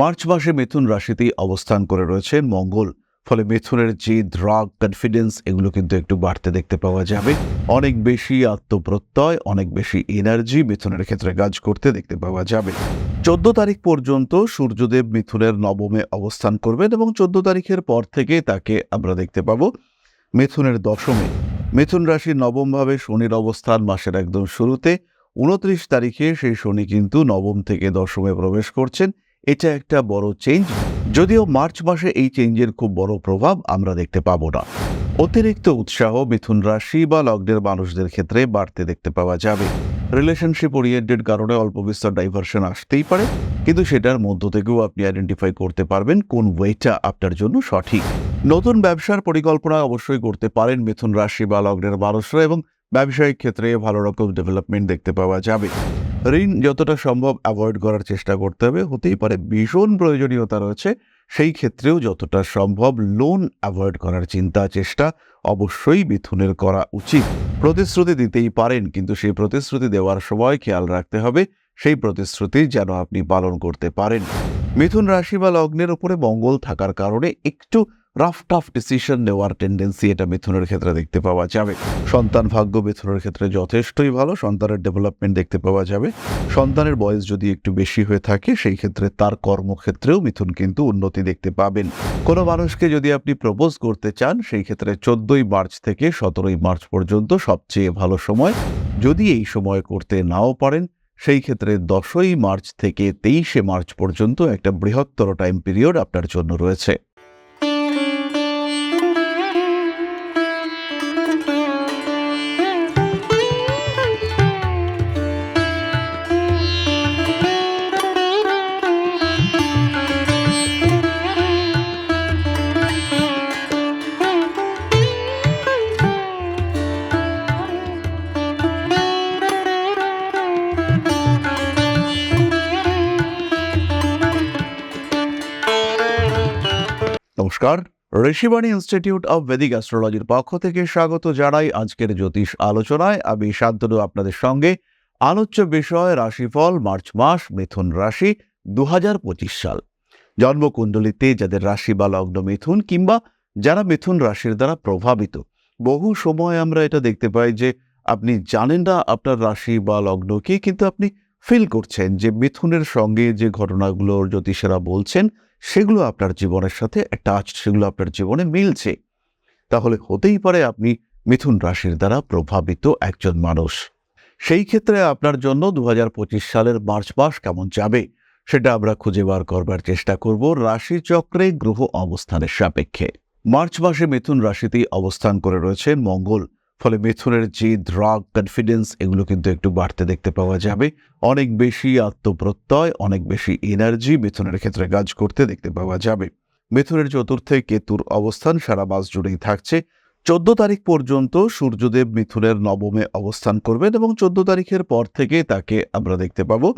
March মাসে মিথুন রাশিতেই অবস্থান করে রয়েছেন মঙ্গল। ফলে মিথুনের জিদ, রাগ কনফিডেন্স এগুলো কিন্তু একটু বাড়তে দেখতে পাওয়া যাবে। অনেক বেশি আত্মপ্রত্যয়, অনেক বেশি এনার্জি মিথুনের ক্ষেত্রে কাজ করতে দেখতে পাওয়া যাবে। চোদ্দ তারিখ পর্যন্ত সূর্যদেব মিথুনের নবমে অবস্থান করবেন এবং চোদ্দ তারিখের পর থেকে তাকে আমরা দেখতে পাব মিথুনের দশমে। মিথুন রাশির নবমভাবে শনির অবস্থান মাসের একদম শুরুতে। উনত্রিশ তারিখে সেই শনি কিন্তু নবম থেকে দশমে প্রবেশ করছেন। এটা একটা বড় চেঞ্জ যদিও মার্চ মাসে এই চেঞ্জের খুব বড় প্রভাব আমরা দেখতে পাবো না। অতিরিক্ত উৎসাহ মিথুন রাশি বা লগ্নের মানুষদের ক্ষেত্রে বাড়তে দেখতে পাওয়া যাবে। রিলেশনশিপ ওরিয়েন্টেড কারণে অল্প বিস্তর ডাইভার্সন আসতেই পারে, কিন্তু সেটার মধ্য থেকেও আপনি আইডেন্টিফাই করতে পারবেন কোন ওয়েটা আপনার জন্য সঠিক। নতুন ব্যবসার পরিকল্পনা অবশ্যই করতে পারেন মিথুন রাশি বা লগ্নের মানুষরা এবং ব্যবসায়িক ক্ষেত্রে ভালো রকম ডেভেলপমেন্ট দেখতে পাওয়া যাবে। ঋণ যতটা সম্ভব অ্যাভয়েড করার চেষ্টা করতে হবে। হতেই পারে ভীষণ প্রয়োজনীয়তা রয়েছে, সেই ক্ষেত্রেও যতটা সম্ভব লোন অ্যাভয়েড করার চিন্তা, চেষ্টা অবশ্যই মিথুনের করা উচিত। প্রতিশ্রুতি দিতেই পারেন, কিন্তু সেই প্রতিশ্রুতি দেওয়ার সময় খেয়াল রাখতে হবে, সেই প্রতিশ্রুতি যেন আপনি পালন করতে পারেন। মিথুন রাশি বা লগ্নের উপরে মঙ্গল থাকার কারণে একটু রাফ টাফ ডিসিশন নেওয়ার টেন্ডেন্সি এটা মিথুনের ক্ষেত্রে দেখতে পাওয়া যাবে। সন্তান ভাগ্য মিথুনের ক্ষেত্রে যথেষ্টই ভালো, সন্তানের ডেভেলপমেন্ট দেখতে পাওয়া যাবে। সন্তানের বয়স যদি একটু বেশি হয়ে থাকে, সেই ক্ষেত্রে তার কর্মক্ষেত্রেও মিথুন কিন্তু উন্নতি দেখতে পাবেন। কোনো মানুষকে যদি আপনি প্রপোজ করতে চান, সেই ক্ষেত্রে চোদ্দই মার্চ থেকে সতেরোই মার্চ পর্যন্ত সবচেয়ে ভালো সময়। যদি এই সময় করতে নাও পারেন, সেই ক্ষেত্রে দশই মার্চ থেকে তেইশে মার্চ পর্যন্ত একটা বৃহত্তর টাইম পিরিয়ড আপনার জন্য রয়েছে। নমস্কার। ঋষিবাণী ইনস্টিটিউট অব বেদিক অ্যাস্ট্রোলজির পক্ষ থেকে স্বাগত জানাই আজকের জ্যোতিষ আলোচনায়। আমি শান্তনু আপনাদের সঙ্গে। আলোচ্য বিষয় রাশিফল, মার্চ মাস, মিথুন রাশি, দুহাজার পঁচিশ সাল। জন্মকুণ্ডলিতে যাদের রাশি বা লগ্ন মিথুন কিংবা যারা মিথুন রাশির দ্বারা প্রভাবিত। বহু সময় আমরা এটা দেখতে পাই যে আপনি জানেন না আপনার রাশি বা লগ্ন কি, কিন্তু আপনি ফিল করছেন যে মিথুনের সঙ্গে যে ঘটনাগুলো জ্যোতিষেরা বলছেন সেগুলো আপনার জীবনের সাথে টাচ সেগুলো আপনার জীবনে মিলছে। তাহলে হতেই পারে আপনি মিথুন রাশির দ্বারা প্রভাবিত একজন মানুষ। সেই ক্ষেত্রে আপনার জন্য দু হাজার পঁচিশ সালের মার্চ মাস কেমন যাবে, সেটা আমরা খুঁজে বার করবার চেষ্টা করব রাশিচক্রে গ্রহ অবস্থানের সাপেক্ষে। মার্চ মাসে মিথুন রাশিতেই অবস্থান করে রয়েছেন মঙ্গল। ফলে মিথুনের জিদ, রাগ কনফিডেন্স এগুলো কিন্তু একটু বাড়তে দেখতে পাওয়া যাবে। অনেক বেশি আত্মপ্রত্যয়, অনেক বেশি এনার্জি মিথুনের ক্ষেত্রে কাজ করতে দেখতে পাওয়া যাবে। মিথুনের চতুর্থে কেতুর অবস্থান সারা মাস জুড়েই থাকছে। চোদ্দ তারিখ পর্যন্ত সূর্যদেব মিথুনের নবমে অবস্থান করবেন এবং চোদ্দ তারিখের পর থেকে তাকে আমরা দেখতে পাব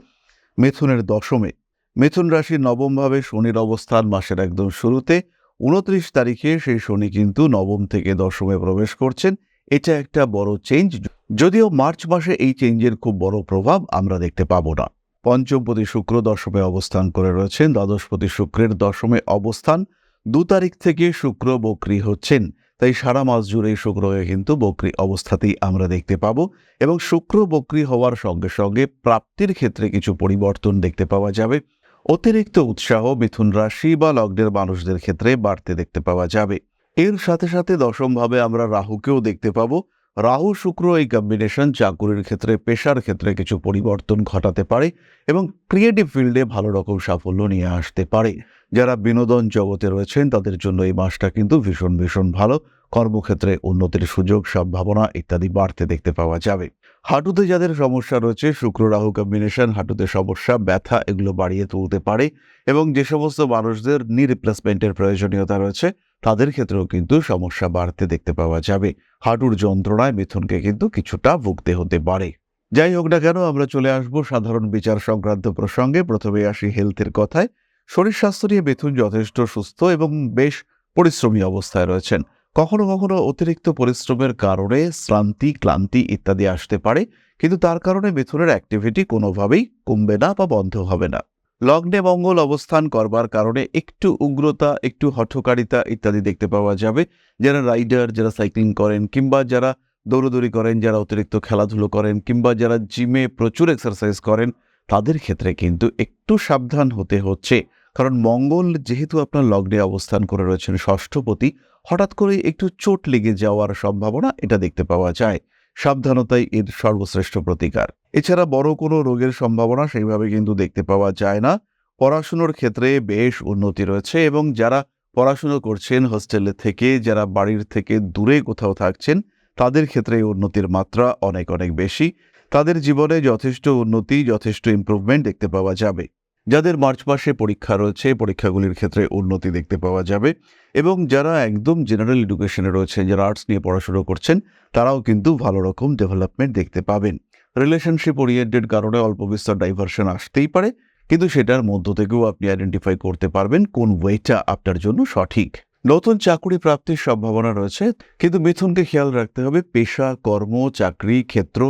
মিথুনের দশমে। মিথুন রাশির নবমভাবে শনির অবস্থান মাসের একদম শুরুতে। উনত্রিশ তারিখে সেই শনি কিন্তু নবম থেকে দশমে প্রবেশ করছেন। এটা একটা বড় চেঞ্জ যদিও মার্চ মাসে এই চেঞ্জের খুব বড় প্রভাব আমরা দেখতে পাবো না। পঞ্চমপতি শুক্র দশমে অবস্থান করে রয়েছেন, দ্বাদশপতি শুক্রের দশমে অবস্থান। দু তারিখ থেকে শুক্র বক্রি হচ্ছেন, তাই সারা মাস জুড়ে শুক্রকে কিন্তু বক্রি অবস্থাতেই আমরা দেখতে পাব এবং শুক্র বক্রি হওয়ার সঙ্গে সঙ্গে প্রাপ্তির ক্ষেত্রে কিছু পরিবর্তন দেখতে পাওয়া যাবে। অতিরিক্ত উৎসাহ মিথুন রাশি বা লগ্নের মানুষদের ক্ষেত্রে বাড়তে দেখতে পাওয়া যাবে। এর সাথে সাথে দশমভাবে আমরা রাহুকেও দেখতে পাবো। রাহু, শুক্র এই কম্বিনেশন চাকুরির ক্ষেত্রে, পেশার ক্ষেত্রে কিছু পরিবর্তন ঘটাতে পারে এবং ক্রিয়েটিভ ফিল্ডে ভালো রকম সাফল্য নিয়ে আসতে পারে। যারা বিনোদন জগতে রয়েছেন, তাদের জন্য এই মাসটা কিন্তু ভীষণ ভীষণ ভালো। কর্মক্ষেত্রে উন্নতির সুযোগ, সম্ভাবনা ইত্যাদি বাড়তে দেখতে পাওয়া যাবে। হাঁটুতে যাদের সমস্যা রয়েছে, শুক্র, রাহু কম্বিনেশন হাঁটুতে সমস্যা, ব্যথা, এগুলো বাড়িয়ে তুলতে পারে এবং যে সমস্ত মানুষদের নি রিপ্লেসমেন্টের প্রয়োজনীয়তা রয়েছে, তাদের ক্ষেত্রেও কিন্তু সমস্যা বাড়তে দেখতে পাওয়া যাবে। হাঁটুর যন্ত্রণায় মিথুনকে কিন্তু কিছুটা ভুগতে হতে পারে। যাই হোক না কেন, আমরা চলে আসব সাধারণ বিচার সংক্রান্ত প্রসঙ্গে। প্রথমে আসি হেলথের কথায়। শরীর স্বাস্থ্য নিয়ে মিথুন যথেষ্ট সুস্থ এবং বেশ পরিশ্রমী অবস্থায় রয়েছেন। কখনো কখনো অতিরিক্ত পরিশ্রমের কারণে শ্রান্তি, ক্লান্তি ইত্যাদি আসতে পারে, কিন্তু তার কারণে মিথুনের অ্যাক্টিভিটি কোনোভাবেই কমবে না বা বন্ধ হবে না। লগ্নে মঙ্গল অবস্থান করবার কারণে একটু উগ্রতা, একটু হঠকারিতা ইত্যাদি দেখতে পাওয়া যাবে। যারা রাইডার যারা সাইক্লিং করেন কিংবা যারা দৌড়দৌড়ি করেন, যারা অতিরিক্ত খেলাধুলো করেন কিংবা যারা জিমে প্রচুর এক্সারসাইজ করেন, তাদের ক্ষেত্রে কিন্তু একটু সাবধান হতে হচ্ছে। কারণ মঙ্গল যেহেতু আপনার লগ্নে অবস্থান করে রয়েছেন ষষ্ঠপতি, হঠাৎ করে একটু চোট লেগে যাওয়ার সম্ভাবনা এটা দেখতে পাওয়া যায়। সাবধানতাই এর সর্বশ্রেষ্ঠ প্রতিকার। এছাড়া বড় কোনো রোগের সম্ভাবনা সেইভাবে কিন্তু দেখতে পাওয়া যায় না। পড়াশুনোর ক্ষেত্রে বেশ উন্নতি রয়েছে এবং যারা পড়াশুনো করছেন, হোস্টেলে থেকে, যারা বাড়ির থেকে দূরে কোথাও থাকছেন, তাদের ক্ষেত্রে উন্নতির মাত্রা অনেক অনেক বেশি। তাদের জীবনে যথেষ্ট উন্নতি, যথেষ্ট ইমপ্রুভমেন্ট দেখতে পাওয়া যাবে। যাদের মার্চ মাসে পরীক্ষা রয়েছে, পরীক্ষাগুলির ক্ষেত্রে উন্নতি দেখতে পাওয়া যাবে এবং যারা একদম জেনারেল এডুকেশনে রয়েছে যারা আর্টস নিয়ে পড়াশুনো করছেন, তারাও কিন্তু ভালো রকম ডেভেলপমেন্ট দেখতে পাবেন। রিলেশনশিপ ওরিয়েন্টেড কারণে অল্প বিস্তর ডাইভার্সন আসতেই পারে, কিন্তু সেটার মধ্য থেকেও আপনি আইডেন্টিফাই করতে পারবেন কোন ওয়েটা আপনার জন্য সঠিক। নতুন চাকরি প্রাপ্তির সম্ভাবনা রয়েছে, কিন্তু মিথুনকে খেয়াল রাখতে হবে পেশা, কর্ম, চাকরি, ক্ষেত্র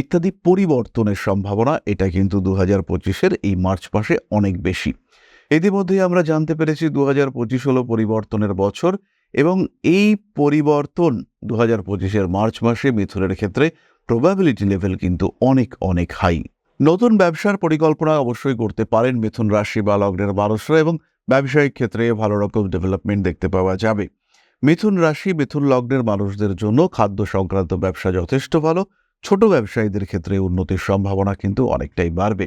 ইত্যাদি পরিবর্তনের সম্ভাবনা এটা কিন্তু দু হাজার পঁচিশের এই মার্চ মাসে অনেক বেশি। ইতিমধ্যেই আমরা জানতে পেরেছি দু হাজার পঁচিশ হলো পরিবর্তনের বছর এবং এই পরিবর্তন দু হাজার পঁচিশের মার্চ মাসে মিথুনের ক্ষেত্রে প্রবাবিলিটি লেভেল কিন্তু অনেক অনেক হাই নতুন ব্যবসার পরিকল্পনা অবশ্যই করতে পারেন মিথুন রাশি বা লগ্নের মানুষরা এবং ব্যবসায়িক ক্ষেত্রে ভালো রকম ডেভেলপমেন্ট দেখতে পাওয়া যাবে। মিথুন রাশি, মিথুন লগ্নের মানুষদের জন্য খাদ্য সংক্রান্ত ব্যবসা যথেষ্ট ভালো ছোট ব্যবসায়ীদের ক্ষেত্রে উন্নতির সম্ভাবনা কিন্তু অনেকটাই বাড়বে।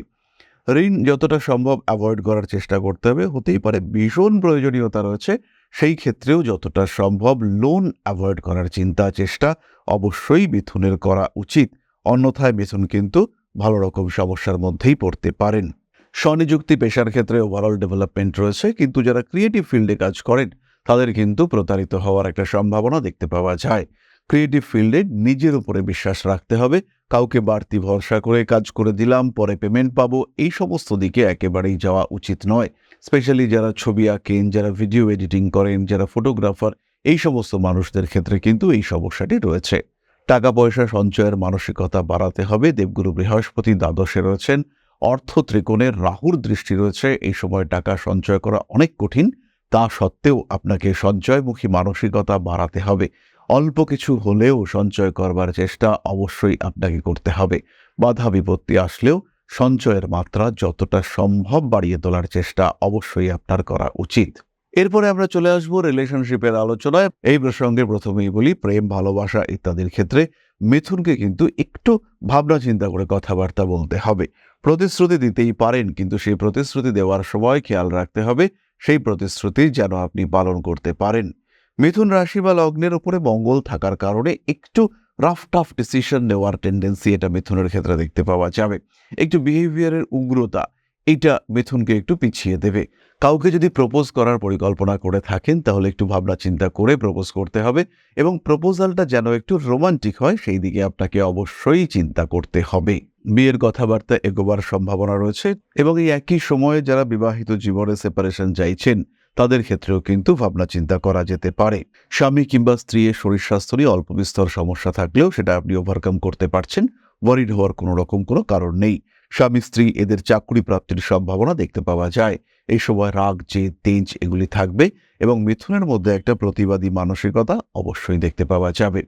ঋণ যতটা সম্ভব অ্যাভয়েড করার চেষ্টা করতে হবে। হতেই পারে ভীষণ প্রয়োজনীয়তা রয়েছে, সেই ক্ষেত্রেও যতটা সম্ভব লোন অ্যাভয়েড করার চিন্তা, চেষ্টা অবশ্যই মিথুনের করা উচিত। অন্যথায় মিথুন কিন্তু ভালো রকম সমস্যার মধ্যেই পড়তে পারেন। স্বনিযুক্তি পেশার ক্ষেত্রে ওভারঅল ডেভেলপমেন্ট রয়েছে, কিন্তু যারা ক্রিয়েটিভ ফিল্ডে কাজ করেন, তাদের কিন্তু প্রতারিত হওয়ার একটা সম্ভাবনা দেখতে পাওয়া যায়। ক্রিয়েটিভ ফিল্ডে নিজের উপরে বিশ্বাস রাখতে হবে। কাউকে বাড়তি ভরসা করে কাজ করে দিলাম, পরে পেমেন্ট পাবো, এই সমস্ত দিকে একেবারেই যাওয়া উচিত নয়। স্পেশালি যারা ছবি আঁকেন, যারা ভিডিও এডিটিং করেন, যারা ফটোগ্রাফার এই সমস্ত মানুষদের ক্ষেত্রে কিন্তু এই সমস্যাটি রয়েছে। টাকা পয়সা সঞ্চয়ের মানসিকতা বাড়াতে হবে। দেবগুরু বৃহস্পতি দ্বাদশে রয়েছেন। অর্থ ত্রিকোণের রাহুর দৃষ্টি রয়েছে। এই সময় টাকা সঞ্চয় করা অনেক কঠিন। তা সত্ত্বেও আপনাকে সঞ্চয়মুখী মানসিকতা বাড়াতে হবে। অল্প কিছু হলেও সঞ্চয় করবার চেষ্টা অবশ্যই আপনাকে করতে হবে। বাধা বিপত্তি আসলেও সঞ্চয়ের মাত্রা যতটা সম্ভব বাড়িয়ে তোলার চেষ্টা অবশ্যই আপনার করা উচিত। এরপরে আমরা চলে আসব রিলেশনশিপের আলোচনায়। এই প্রসঙ্গে প্রথমেই বলি, প্রেম, ভালোবাসা ইত্যাদির ক্ষেত্রে মিথুনকে কিন্তু একটু ভাবনা চিন্তা করে কথাবার্তা বলতে হবে। প্রতিশ্রুতি দিতেই পারেন, কিন্তু সেই প্রতিশ্রুতি দেওয়ার সময় খেয়াল রাখতে হবে, সেই প্রতিশ্রুতি যেন আপনি পালন করতে পারেন। মিথুন রাশি বা লগ্নের উপরে মঙ্গল থাকার কারণে একটু রাফ টাফ ডিসিশন নেওয়ার টেন্ডেন্সি এটা মিথুনের ক্ষেত্রে দেখতে পাওয়া যাবে। একটু বিহেভিয়ারের উগ্রতা, এটা মিথুনকে একটু পিছিয়ে দেবে। কাউকে যদি প্রপোজ করার পরিকল্পনা করে থাকেন, তাহলে একটু ভাবনা চিন্তা করে প্রপোজ করতে হবে এবং প্রপোজালটা যেন একটু রোমান্টিক হয়, সেই দিকে আপনাকে অবশ্যই চিন্তা করতে হবে। বিয়ের কথাবার্তা এগোবার সম্ভাবনা রয়েছে এবং এই একই সময়ে যারা বিবাহিত জীবনে সেপারেশন চাইছেন তাদের ক্ষেত্রেও কিন্তু ভাবনা চিন্তা করা যেতে পারে। স্বামী কিংবা স্ত্রীর শরীর স্বাস্থ্য নিয়ে অল্প বিস্তর সমস্যা থাকলেও সেটা আপনি ওভারকাম করতে পারছেন ওয়ারিড হওয়ার কোনো রকম কোনো কারণ নেই। স্বামী, স্ত্রী এদের চাকরি প্রাপ্তির সম্ভাবনা দেখতে পাওয়া যায়। এই সময় রাগ যে তেজ এগুলি থাকবে এবং মিথুনের মধ্যে একটা প্রতিবাদী মানসিকতা অবশ্যই দেখতে পাওয়া যাবে।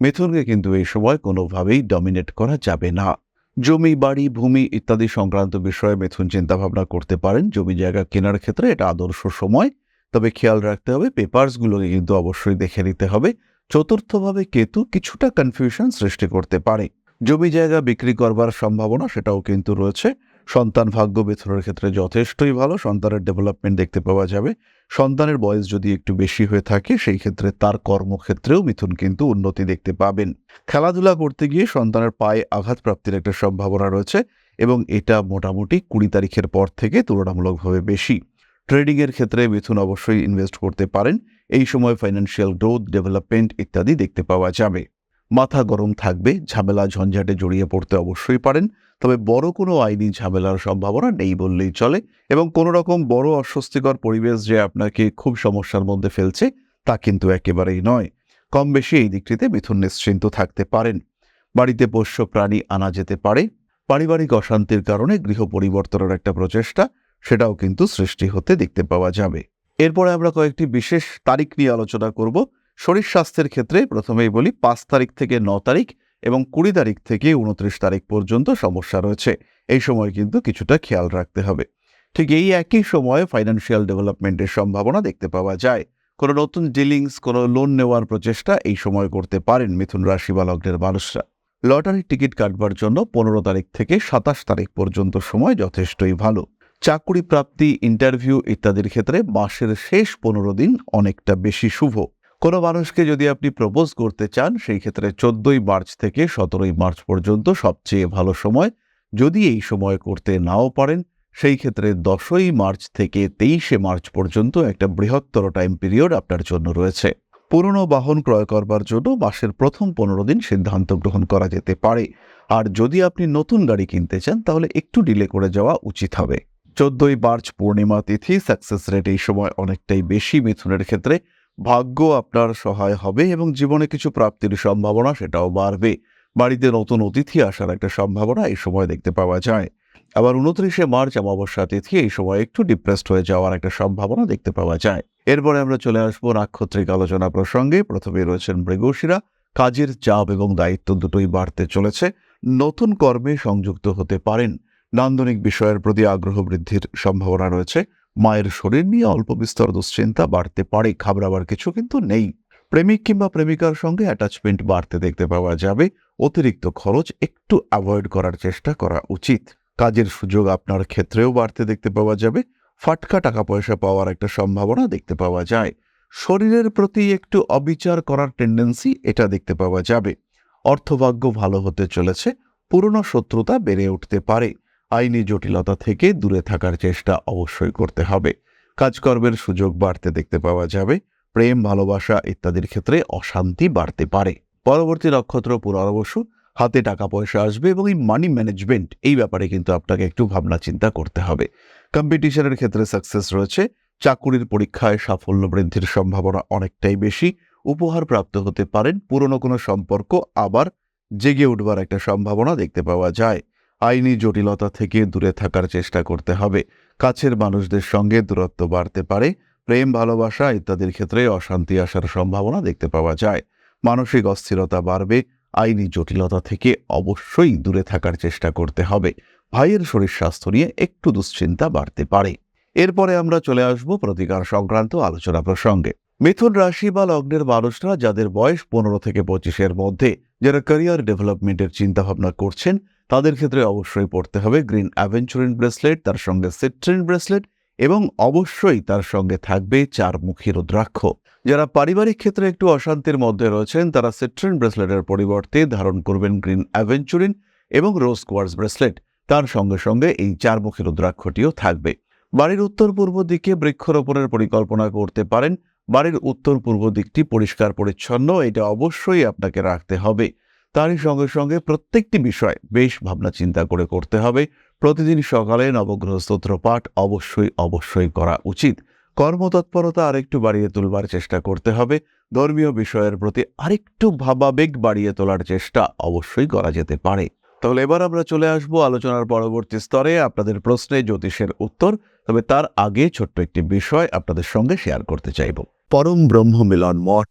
মিথুনকে কিন্তু এই সময় কোনোভাবেই ডমিনেট করা যাবে না। জমি, বাড়ি, ভূমি ইত্যাদি সংক্রান্ত বিষয়ে মিথুন চিন্তাভাবনা করতে পারেন। জমি জায়গা কেনার ক্ষেত্রে এটা আদর্শ সময়। তবে খেয়াল রাখতে হবে পেপারসগুলোকে কিন্তু অবশ্যই দেখে নিতে হবে। চতুর্থভাবে কেতু কিছুটা কনফিউশন সৃষ্টি করতে পারে। জমি জায়গা বিক্রি করবার সম্ভাবনা সেটাও কিন্তু রয়েছে। সন্তান ভাগ্য বেথনের ক্ষেত্রে যথেষ্টই ভালো, সন্তানের ডেভেলপমেন্ট দেখতে পাওয়া যাবে। সন্তানের বয়স যদি একটু বেশি হয়ে থাকে, সেই ক্ষেত্রে তার কর্মক্ষেত্রেও মিথুন কিন্তু উন্নতি দেখতে পাবেন। খেলাধুলা করতে গিয়ে সন্তানের পায়ে আঘাত প্রাপ্তির একটা সম্ভাবনা রয়েছে এবং এটা মোটামুটি কুড়ি তারিখের পর থেকে তুলনামূলকভাবে বেশি। ট্রেডিংয়ের ক্ষেত্রে মিথুন অবশ্যই ইনভেস্ট করতে পারেন। এই সময় ফাইন্যান্সিয়াল গ্রোথ ডেভেলপমেন্ট ইত্যাদি দেখতে পাওয়া যাবে। মাথা গরম থাকবে, ঝামেলা ঝঞ্ঝাটে জড়িয়ে পড়তে অবশ্যই পারেন। তবে বড় কোনো আইনি ঝামেলার সম্ভাবনা নেই বললেই চলে এবং কোনো রকম বড় অস্বস্তিকর পরিবেশ যে আপনাকে খুব সমস্যার মধ্যে ফেলছে তা কিন্তু একেবারেই নয়। কম বেশি এই দিকটিতে মিথুন নিশ্চিন্ত থাকতে পারেন। বাড়িতে পোষ্য প্রাণী আনা যেতে পারে। পারিবারিক অশান্তির কারণে গৃহ পরিবর্তনের একটা প্রচেষ্টা সেটাও কিন্তু সৃষ্টি হতে দেখতে পাওয়া যাবে। এরপরে আমরা কয়েকটি বিশেষ তারিখ নিয়ে আলোচনা করব। শরীর স্বাস্থ্যের ক্ষেত্রে প্রথমেই বলি পাঁচ তারিখ থেকে ন তারিখ এবং কুড়ি তারিখ থেকে উনত্রিশ তারিখ পর্যন্ত সমস্যা রয়েছে। এই সময় কিন্তু কিছুটা খেয়াল রাখতে হবে। ঠিক এই একই সময়ে ফাইন্যান্সিয়াল ডেভেলপমেন্টের সম্ভাবনা দেখতে পাওয়া যায়। কোনো নতুন ডিলিংস কোনো লোন নেওয়ার প্রচেষ্টা এই সময় করতে পারেন মিথুন রাশি বা লগ্নের মানুষরা। লটারির টিকিট কাটবার জন্য পনেরো তারিখ থেকে সাতাশ তারিখ পর্যন্ত সময় যথেষ্টই ভালো। চাকুরি প্রাপ্তি ইন্টারভিউ ইত্যাদির ক্ষেত্রে মাসের শেষ পনেরো দিন অনেকটা বেশি শুভ। কোনো মানুষকে যদি আপনি প্রপোজ করতে চান, সেই ক্ষেত্রে চোদ্দই মার্চ থেকে সতেরোই মার্চ পর্যন্ত সবচেয়ে ভালো সময়। যদি এই সময় করতে নাও পারেন, সেই ক্ষেত্রে দশই মার্চ থেকে তেইশে মার্চ পর্যন্ত একটা বৃহত্তর টাইম পিরিয়ড আপনার জন্য রয়েছে। পুরনো বাহন ক্রয় করবার জন্য মাসের প্রথম পনেরো দিন সিদ্ধান্ত গ্রহণ করা যেতে পারে। আর যদি আপনি নতুন গাড়ি কিনতে চান, তাহলে একটু ডিলে করে যাওয়া উচিত হবে। চোদ্দই মার্চ পূর্ণিমা তিথি সাকসেস রেট এই সময় অনেকটাই বেশি। মিথুনের ক্ষেত্রে ভাগ্য আপনার সহায় হবে এবং জীবনে কিছু প্রাপ্তির সম্ভাবনা সেটাও বাড়বে। বাড়িতে নতুন অতিথি আসার একটা সম্ভাবনা এই সময় দেখতে পাওয়া যায়। আবার উনত্রিশে মার্চ অমাবস্যা তিথি, এই সময় একটু ডিপ্রেসড হয়ে যাওয়ার একটা সম্ভাবনা দেখতে পাওয়া যায়। এরপরে আমরা চলে আসব নাক্ষত্রিক আলোচনা প্রসঙ্গে। প্রথমে রয়েছেন মৃগশিরা। কাজের চাপ এবং দায়িত্ব দুটোই বাড়তে চলেছে। নতুন কর্মে সংযুক্ত হতে পারেন। নান্দনিক বিষয়ের প্রতি আগ্রহ বৃদ্ধির সম্ভাবনা রয়েছে। মায়ের শরীর নিয়ে অল্প বিস্তর দুশ্চিন্তা বাড়তে পারে, ঘাবড়াবার কিছু কিন্তু নেই। প্রেমিক কিংবা প্রেমিকার সঙ্গে অ্যাটাচমেন্ট বাড়তে দেখতে পাওয়া যাবে। অতিরিক্ত খরচ একটু অ্যাভয়েড করার চেষ্টা করা উচিত। কাজের সুযোগ আপনার ক্ষেত্রেও বাড়তে দেখতে পাওয়া যাবে। ফাটকা টাকা পয়সা পাওয়ার একটা সম্ভাবনা দেখতে পাওয়া যায়। শরীরের প্রতি একটু অবিচার করার টেন্ডেন্সি এটা দেখতে পাওয়া যাবে। অর্থভাগ্য ভালো হতে চলেছে। পুরনো শত্রুতা বেড়ে উঠতে পারে। আইনি জটিলতা থেকে দূরে থাকার চেষ্টা অবশ্যই করতে হবে। কাজকর্মের সুযোগ বাড়তে দেখতে পাওয়া যাবে, প্রেম, ভালোবাসা ইত্যাদির ক্ষেত্রে অশান্তি বাড়তে পারে। পরবর্তী নক্ষত্র পুনর্বসু হাতে টাকা পয়সা আসবে এবং এই মানি ম্যানেজমেন্ট এই ব্যাপারে কিন্তু আপনাকে একটু ভাবনা চিন্তা করতে হবে। কম্পিটিশনের ক্ষেত্রে সাকসেস রয়েছে, চাকুরির পরীক্ষায় সাফল্য বৃদ্ধির সম্ভাবনা অনেকটাই বেশি, উপহার প্রাপ্ত হতে পারেন, পুরনো কোনো সম্পর্ক আবার জেগে উঠবার একটা সম্ভাবনা দেখতে পাওয়া যায়। আইনি জটিলতা থেকে দূরে থাকার চেষ্টা করতে হবে। কাছের মানুষদের সঙ্গে দূরত্ব বাড়তে পারে, প্রেম, ভালোবাসা ইত্যাদির ক্ষেত্রে অশান্তি আসার সম্ভাবনা দেখতে পাওয়া যায়। মানসিক অস্থিরতা বাড়বে, আইনি জটিলতা থেকে অবশ্যই দূরে থাকার চেষ্টা করতে হবে। ভাইয়ের শরীর স্বাস্থ্য নিয়ে একটু দুশ্চিন্তা বাড়তে পারে। এরপরে আমরা চলে আসব প্রতিকার সংক্রান্ত আলোচনা প্রসঙ্গে। মিথুন রাশি বা লগ্নের মানুষরা যাদের বয়স পনেরো থেকে পঁচিশের মধ্যে, যারা ক্যারিয়ার ডেভেলপমেন্টের চিন্তাভাবনা করছেন তাদের ক্ষেত্রে অবশ্যই পড়তে হবে গ্রিন অ্যাভেঞ্চুরিন ব্রেসলেট, তার সঙ্গে সিট্রিন ব্রেসলেট এবং অবশ্যই তার সঙ্গে থাকবে চারমুখী রুদ্রাক্ষ। যারা পারিবারিক ক্ষেত্রে একটু অশান্তির মধ্যে রয়েছেন, তারা সিট্রিন ব্রেসলেটের পরিবর্তে ধারণ করবেন গ্রিন অ্যাভেঞ্চুরিন এবং রোজ কোয়ার্স ব্রেসলেট। তার সঙ্গে সঙ্গে এই চারমুখী রুদ্রাক্ষটিও থাকবে। বাড়ির উত্তর পূর্ব দিকে বৃক্ষরোপণের পরিকল্পনা করতে পারেন। বাড়ির উত্তর পূর্ব দিকটি পরিষ্কার পরিচ্ছন্ন এটা অবশ্যই আপনাকে রাখতে হবে। তারই সঙ্গে সঙ্গে প্রত্যেকটি বিষয় বেশ ভাবনা চিন্তা করে করতে হবে। প্রতিদিন সকালে নবগ্রহ স্তোত্র পাঠ অবশ্যই অবশ্যই করা উচিত। কর্মতৎপরতা আরেকটু বাড়িয়ে তুলবার চেষ্টা করতে হবে। ধর্মীয় বিষয়ের প্রতি আরেকটু ভাবাবেগ বাড়িয়ে তোলার চেষ্টা অবশ্যই করা যেতে পারে। তাহলে এবার আমরা চলে আসব আলোচনার পরবর্তী স্তরে আপনাদের প্রশ্নে জ্যোতিষের উত্তর। তবে তার আগে ছোট্ট একটি বিষয় আপনাদের সঙ্গে শেয়ার করতে চাইব। পরম ব্রহ্ম মিলন মঠ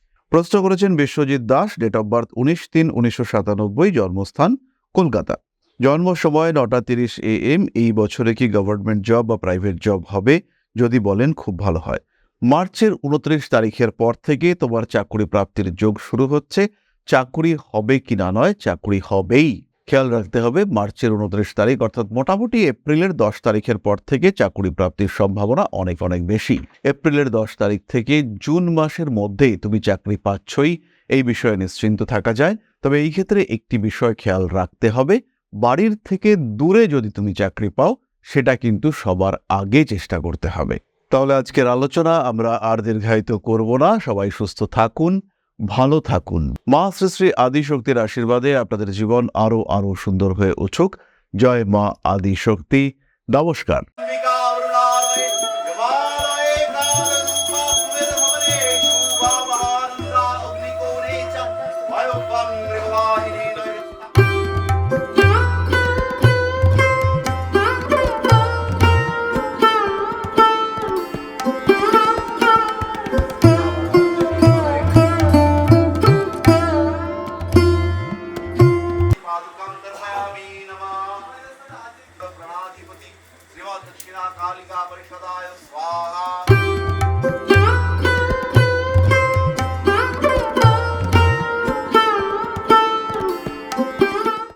প্রশ্ন করেছেন Biswajit Das date of birth উনিশ তিন উনিশশো সাতানব্বই, জন্মস্থান কলকাতা। জন্ম সময় নটা তিরিশ এ এম এই বছরে কি গভর্নমেন্ট জব বা প্রাইভেট জব হবে? যদি বলেন, খুব ভালো হয়। মার্চের উনত্রিশ তারিখের পর থেকে তোমার চাকরি প্রাপ্তির যোগ শুরু হচ্ছে। চাকুরি হবে কি না নয়, চাকুরি হবেই। খেয়াল রাখতে হবে মার্চের উনত্রিশ তারিখ, অর্থাৎ মোটামুটি এপ্রিলের দশ তারিখের পর থেকে চাকরি প্রাপ্তির সম্ভাবনা অনেক অনেক বেশি। এপ্রিলের দশ তারিখ থেকে জুন মাসের মধ্যেই তুমি চাকরি পাচ্ছই, এই বিষয়ে নিশ্চিন্ত থাকা যায়। তবে এই ক্ষেত্রে একটি বিষয় খেয়াল রাখতে হবে, বাড়ির থেকে দূরে যদি তুমি চাকরি পাও, সেটা কিন্তু সবার আগে চেষ্টা করতে হবে। তাহলে আজকের আলোচনা আমরা আর দীর্ঘায়িত করব না। সবাই সুস্থ থাকুন। ভালো থাকুন। মা শ্রী শ্রী আদি শক্তির আশীর্বাদে আপনাদের জীবন আরও আরও সুন্দর হয়ে উঠুক। জয় মা আদিশক্তি। নমস্কার।